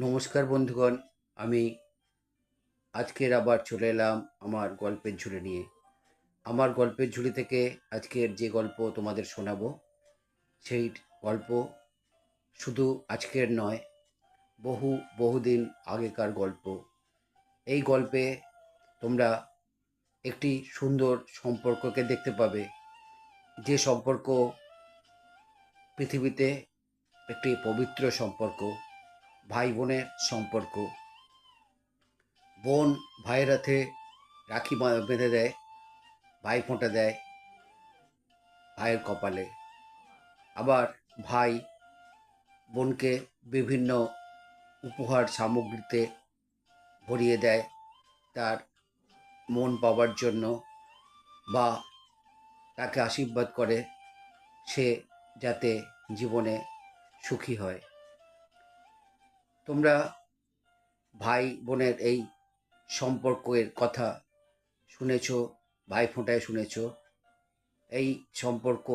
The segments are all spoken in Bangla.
নমস্কার বন্ধুগণ, আমি আজকের আবার চলে এলাম আমার গল্পের ঝুলি নিয়ে। আমার গল্পের ঝুলি থেকে আজকের যে গল্প তোমাদের শোনাবো, সেই গল্প শুধু আজকের নয়, বহু, বহুদিন আগেকার গল্প। এই গল্পে তোমরা একটি সুন্দর সম্পর্ককে দেখতে পাবে, যে সম্পর্ক পৃথিবীতে একটি পবিত্র সম্পর্ক। ভাই বোনের সম্পর্ক। বোন ভাইয়ের হাতে রাখি বেঁধে দেয়, ভাই ফোঁটা দেয় ভাইয়ের কপালে। আবার ভাই বোনকে বিভিন্ন উপহার সামগ্রীতে ভরিয়ে দেয় তার মন পাওয়ার জন্য বা তাকে আশীর্বাদ করে সে যাতে জীবনে সুখী হয়। তোমরা ভাই বোনের এই সম্পর্কের কথা শুনেছ, ভাই ফোঁটায় শুনেছ, এই সম্পর্ক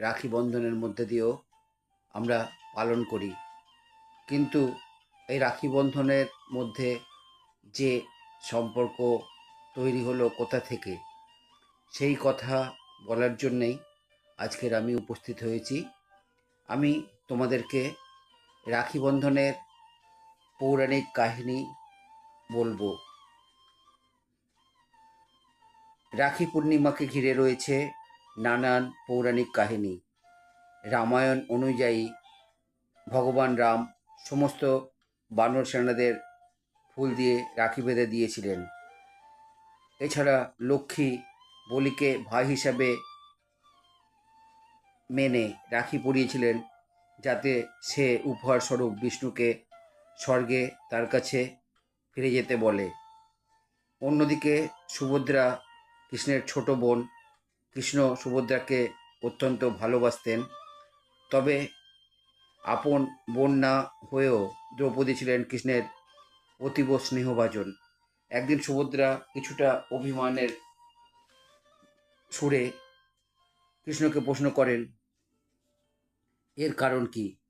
রাখি বন্ধনের মধ্যে দিয়েও আমরা পালন করি। কিন্তু এই রাখি বন্ধনের মধ্যে যে সম্পর্ক তৈরি হলো কোথা থেকে, সেই কথা বলার জন্যেই আজকের আমি উপস্থিত হয়েছি। আমি তোমাদেরকে রাখি বন্ধনের পৌরাণিক কাহিনী বলব। রাখি পূর্ণিমাকে ঘিরে রয়েছে নানান পৌরাণিক কাহিনী। রামায়ণ অনুযায়ী ভগবান রাম সমস্ত বানর সেনাদের ফুল দিয়ে রাখি বেঁধে দিয়েছিলেন। এছাড়া লক্ষ্মী বলিকে ভাই হিসাবে মেনে রাখি পরিয়েছিলেন যাতে সে উপহার স্বরূপ বিষ্ণুকে স্বর্গে তার কাছে ফিরে যেতে বলে। অন্যদিকে সুভদ্রা কৃষ্ণের ছোট বোন কৃষ্ণ সুভদ্রাকে অত্যন্ত ভালোবাসতেন। তবে আপন বোন না হয়েও দ্রৌপদী ছিলেন কৃষ্ণের অতীব স্নেহভাজন। একদিন সুভদ্রা কিছুটা অভিমানের সুরে কৃষ্ণকে প্রশ্ন করেন, এর কারণ কি?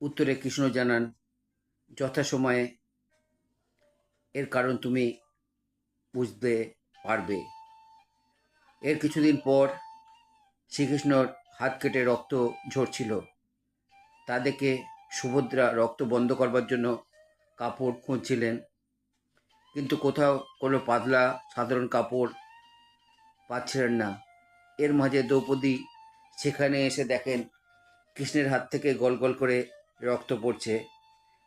উত্তরে কৃষ্ণ জানান, যথাসময়ে এর কারণ তুমি বুঝতে পারবে। এর কিছুদিন পর শ্রীকৃষ্ণর হাত কেটে রক্ত ঝরছিল। তা দেখে সুভদ্রা রক্ত বন্ধ করবার জন্য কাপড় খুঁজছিলেন। কিন্তু কোথাও কোনো পাতলা সাধারণ কাপড় পাচ্ছিলেন না। এর মাঝে দ্রৌপদী সেখানে এসে দেখেন, কৃষ্ণের হাত থেকে গল গল করে রক্ত পড়ছে।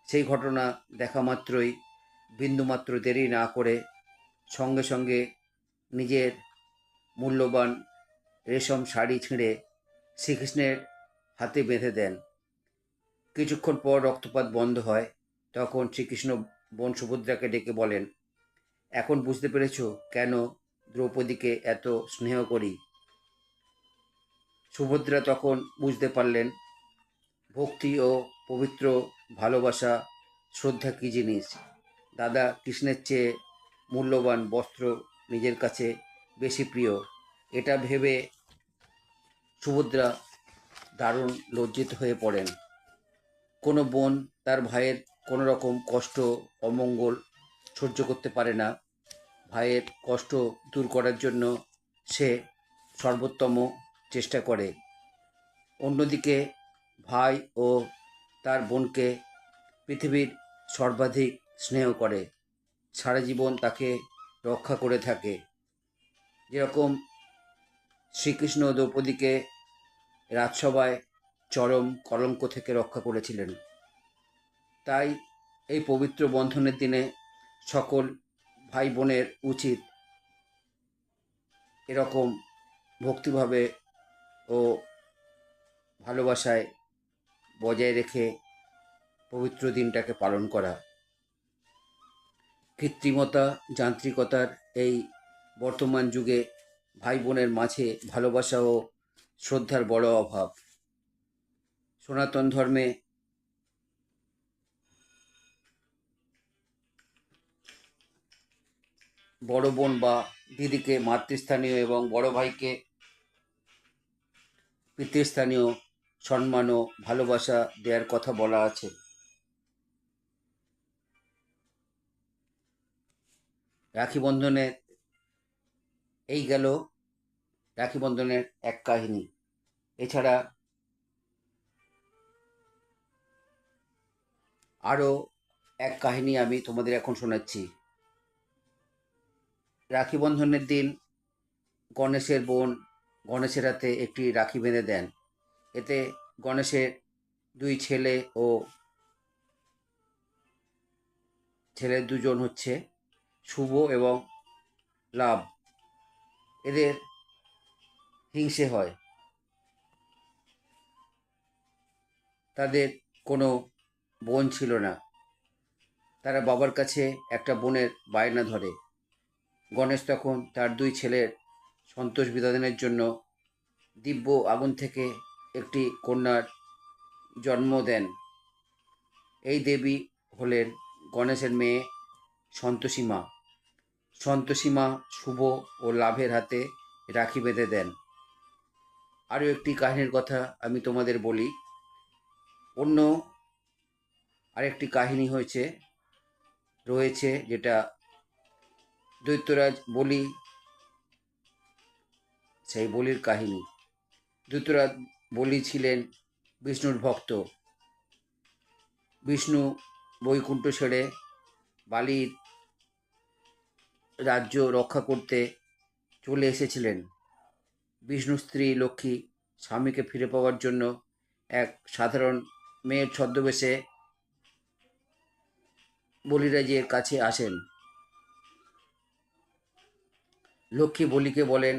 সেই ঘটনা দেখা মাত্রই বিন্দুমাত্র দেরি না করে সঙ্গে সঙ্গে নিজের মূল্যবান রেশম শাড়ি ছিঁড়ে শ্রীকৃষ্ণের হাতে বেঁধে দেন। কিছুক্ষণ পর রক্তপাত বন্ধ হয়, তখন শ্রীকৃষ্ণ বোন সুভদ্রাকে ডেকে বলেন, এখন বুঝতে পেরেছ কেন দ্রৌপদীকে এত স্নেহ করি? সুভদ্রা তখন বুঝতে পারলেন ভক্তি ও পবিত্র ভালোবাসা শ্রদ্ধা কী জিনিস? দাদা কৃষ্ণের চেয়ে মূল্যবান বস্ত্র নিজের কাছে বেশি প্রিয়। এটা ভেবে সুভদ্রা দারুণ লজ্জিত হয়ে পড়েন। কোনো বোন তার ভাইয়ের কোনো রকম কষ্ট অমঙ্গল সহ্য করতে পারে না। ভাইয়ের কষ্ট দূর করার জন্য সে সর্বোত্তম চেষ্টা করে। অন্যদিকে ভাই ও তার বোনকে পৃথিবীর সর্বাধিক স্নেহ করে। সারা জীবন তাকে রক্ষা করে থাকে। যেরকম শ্রীকৃষ্ণ দ্রৌপদীকে রাজসভায় চরম কলঙ্ক থেকে রক্ষা করেছিলেন, তাই এই পবিত্র বন্ধনের দিনে সকল ভাই বোনের উচিত এরকম ভক্তিভাবে ও ভালোবাসায় বজায় রেখে পবিত্র দিনটাকে পালন করা। কৃত্রিমতা, যান্ত্রিকতার এই বর্তমান যুগে ভাই বোনের মাঝে ভালোবাসা ও শ্রদ্ধার বড় অভাব। সনাতন ধর্মে বড় বোন বা দিদিকে মাতৃস্থানীয় এবং বড় ভাইকে পিতৃস্থানীয় সম্মান ও ভালোবাসা দেওয়ার কথা বলা আছে। রাখি বন্ধনের এই গেল রাখি বন্ধনের এক কাহিনী। এছাড়া আরও এক কাহিনী আমি তোমাদের এখন শোনাচ্ছি। রাখি বন্ধনের দিন গণেশের বোন গণেশের হাতে একটি রাখি বেঁধে দেন। এতে গণেশের দুই ছেলে ও ছেলের দুজন হচ্ছে শুভ এবং লাভ। এদের হিংসে হয়। তাদের কোনো বোন ছিল না। তারা বাবার কাছে একটা বোনের বায়না ধরে। গণেশ তখন তার দুই ছেলের সন্তোষ বিনোদনের জন্য দিব্য আগুন থেকে একটি কন্যার জন্ম দেন। এই দেবী হলেন গণেশের মেয়ে সন্তোষী মা সন্তোষী মা শুভ ও লাভের হাতে রাখি বেঁধে দেন। আরও একটি কাহিনীর কথা আমি তোমাদের বলি। অন্য আরেকটি কাহিনী হয়েছে, রয়েছে যেটা দৈত্যরাজ বলি, সেই বলির কাহিনী। দৈত্যরাজ বলি ছিলেন বিষ্ণুর ভক্ত। বিষ্ণু বৈকুণ্ঠ ছেড়ে বালির রাজ্য রক্ষা করতে চলে এসেছিলেন। বিষ্ণু স্ত্রী লক্ষ্মী স্বামীকে ফিরে পাওয়ার জন্য এক সাধারণ মেয়ের ছদ্মবেশে বলিরাজের কাছে আসেন। লক্ষ্মী বলিকে বলেন,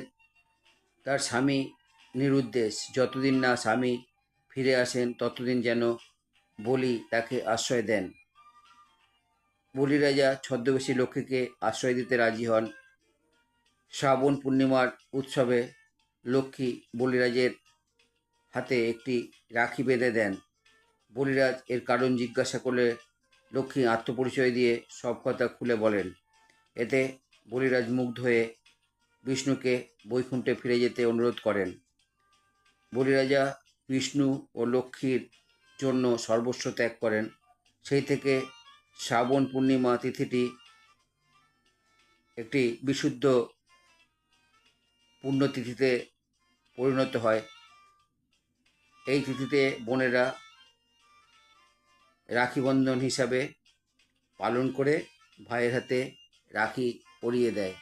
তার স্বামী নিরুদ্দেশ। যতদিন না স্বামী ফিরে আসেন, ততদিন যেন বলি তাকে আশ্রয় দেন। বলি রাজা ছদ্মবেশী লক্ষ্মীকে আশ্রয় দিতে রাজি হন। শ্রাবণ পূর্ণিমার উৎসবে লক্ষ্মী বলিরাজের হাতে একটি রাখি বেঁধে দেন। বলিরাজ এর কারণ জিজ্ঞাসা করলে লক্ষ্মী আত্মপরিচয় দিয়ে সব কথা খুলে বলেন। এতে বলিরাজ মুগ্ধ হয়ে বিষ্ণুকে বৈকুণ্ঠে ফিরে যেতে অনুরোধ করেন। বলিরাজা বিষ্ণু ও লক্ষ্মীর জন্য সর্বস্ব ত্যাগ করেন। সেই থেকে শ্রাবণ পূর্ণিমা তিথিটি একটি বিশুদ্ধ পুণ্যতিথিতে পরিণত হয়। এই তিথিতে বোনেরা রাখি বন্ধন হিসাবে পালন করে ভাইয়ের হাতে রাখি পরিয়ে দেয়।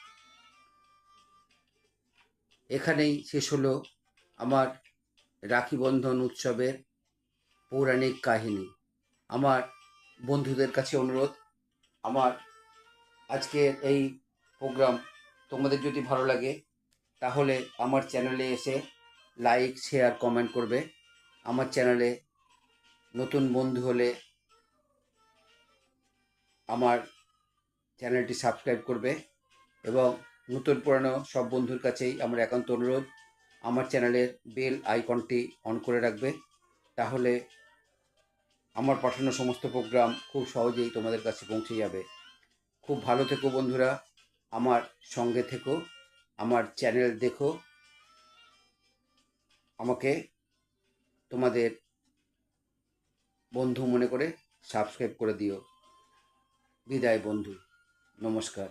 এখানেই শেষ হলো আমার রাখি বন্ধন উৎসবের পৌরাণিক কাহিনী। আমার বন্ধুদের কাছে অনুরোধ, আমার আজকের এই প্রোগ্রাম তোমাদের যদি ভালো লাগে, তাহলে আমার চ্যানেলে এসে লাইক, শেয়ার, কমেন্ট করবে। আমার চ্যানেলে নতুন বন্ধু হলে আমার চ্যানেলটি সাবস্ক্রাইব করবে এবং নতুন পুরানো সব বন্ধুর কাছেই আমার একান্ত অনুরোধ। আমার চ্যানেলের বেল আইকনটি অন করে রাখবে তাহলে আমার পাঠানো সমস্ত প্রোগ্রাম খুব সহজেই তোমাদের কাছে পৌঁছে যাবে। খুব ভালো থেকো বন্ধুরা, আমার সঙ্গে থেকো, আমার চ্যানেল দেখো। আমাকে তোমাদের বন্ধু মনে করে সাবস্ক্রাইব করে দিও। বিদায় বন্ধু, নমস্কার।